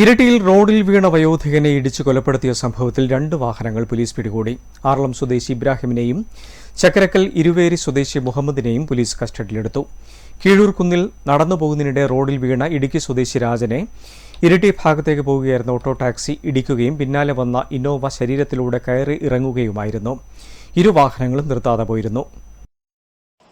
ഇരട്ടിയിൽ റോഡിൽ വീണ വയോധികനെ ഇടിച്ചു കൊലപ്പെടുത്തിയ സംഭവത്തിൽ രണ്ട് വാഹനങ്ങൾ പോലീസ് പിടികൂടി. ആറളം സ്വദേശി ഇബ്രാഹിമിനെയും ചക്കരക്കൽ ഇരുവേരി സ്വദേശി മുഹമ്മദിനെയും പോലീസ് കസ്റ്റഡിയിലെടുത്തു. കീഴൂർ കുന്നിൽ നടന്നു പോകുന്നതിനിടെ റോഡിൽ വീണ ഇടുക്കി സ്വദേശി രാജനെ ഇരട്ടി ഭാഗത്തേക്ക് പോവുകയായിരുന്ന ഓട്ടോ ടാക്സി ഇടിക്കുകയും പിന്നാലെ വന്ന ഇന്നോവ ശരീരത്തിലൂടെ കയറി ഇറങ്ങുകയുമായിരുന്നു. ഇരു വാഹനങ്ങളും നിർത്താതെ പോയിരുന്നു.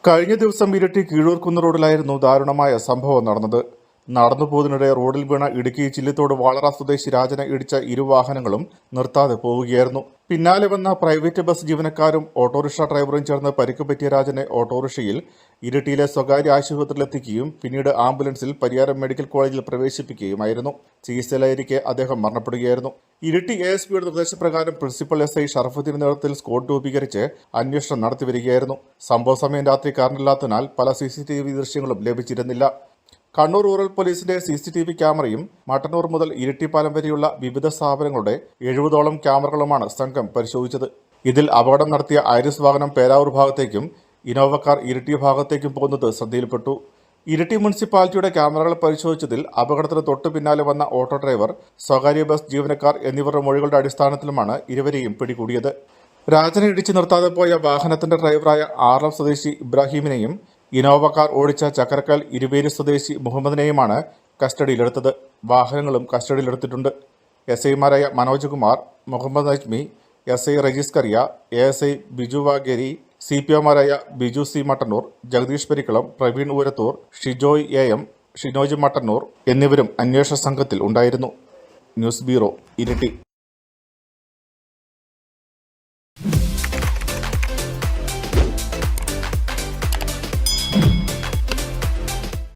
കഴിഞ്ഞ ദിവസം ഇരട്ടി കീഴൂർക്കുന്ന് റോഡിലായിരുന്നു ദാരുണമായ സംഭവം നടന്നത്. നടന്നു പോകുന്നതിനിടെ റോഡിൽ വീണ ഇടുക്കി ചില്ലിത്തോട് വാളറ സ്വദേശി രാജനെ ഇടിച്ച ഇരുവാഹനങ്ങളും നിർത്താതെ പോവുകയായിരുന്നു. പിന്നാലെ വന്ന പ്രൈവറ്റ് ബസ് ജീവനക്കാരും ഓട്ടോറിക്ഷ ഡ്രൈവറും ചേർന്ന് പരിക്ക് പറ്റിയ രാജനെ ഓട്ടോറിക്ഷയിൽ ഇരിട്ടിയിലെ സ്വകാര്യ ആശുപത്രിയിലെത്തിക്കുകയും പിന്നീട് ആംബുലൻസിൽ പരിയാരം മെഡിക്കൽ കോളേജിൽ പ്രവേശിപ്പിക്കുകയുമായിരുന്നു. ചികിത്സയിലായിരിക്കെ അദ്ദേഹം മരണപ്പെടുകയായിരുന്നു. ഇരിട്ടി എ എസ് പിയുടെ നിർദ്ദേശപ്രകാരം പ്രിൻസിപ്പൽ എസ് ഐ ഷറഫുദ്ദീൻ നേതൃത്വത്തിൽ സ്ക്വാഡ് രൂപീകരിച്ച് അന്വേഷണം നടത്തിവരികയായിരുന്നു. സംഭവ സമയം രാത്രി കാരണമില്ലാത്തതിനാൽ പല സി സി ടി വി ദൃശ്യങ്ങളും ലഭിച്ചിരുന്നില്ല. കണ്ണൂർ റൂറൽ പോലീസിന്റെ സി സി ടി വി ക്യാമറയും മട്ടന്നൂർ മുതൽ ഇരിട്ടിപ്പാലം വരെയുള്ള വിവിധ സ്ഥാപനങ്ങളുടെ എഴുപതോളം ക്യാമറകളുമാണ് സംഘം പരിശോധിച്ചത്. ഇതിൽ അപകടം നടത്തിയ ഐറിസ് വാഹനം പേരാവൂർ ഭാഗത്തേക്കും ഇനോവ കാർ ഇരിട്ടി ഭാഗത്തേക്കും പോകുന്നത് ശ്രദ്ധയിൽപ്പെട്ടു. ഇരിട്ടി മുനിസിപ്പാലിറ്റിയുടെ ക്യാമറകൾ പരിശോധിച്ചതിൽ അപകടത്തിന് തൊട്ടു പിന്നാലെ വന്ന ഓട്ടോ ഡ്രൈവർ സ്വകാര്യ ബസ് ജീവനക്കാർ എന്നിവരുടെ മൊഴികളുടെ അടിസ്ഥാനത്തിലുമാണ് ഇരുവരെയും പിടികൂടിയത്. രാജനെ ഇടിച്ചു നിർത്താതെ പോയ വാഹനത്തിന്റെ ഡ്രൈവറായ ആർ എഫ് സ്വദേശി ഇബ്രാഹിമിനെയും ഇനോവ കാർ ഓടിച്ച ചക്കരക്കൽ ഇരുവേരി സ്വദേശി മുഹമ്മദിനെയുമാണ് കസ്റ്റഡിയിലെടുത്തത്. വാഹനങ്ങളും കസ്റ്റഡിയിലെടുത്തിട്ടുണ്ട്. എസ് ഐമാരായ Manoj Kumar Muhammad Najmi S I Rajees Kariya A S I Biju Vageri C P ഒമാരായ Biju C Mattannur Jagadish Parikkalam Praveen Oorathur Shijoy A M Shinoj Mattannur എന്നിവരും അന്വേഷണ സംഘത്തിൽ ഉണ്ടായിരുന്നു. News bureau Iritty.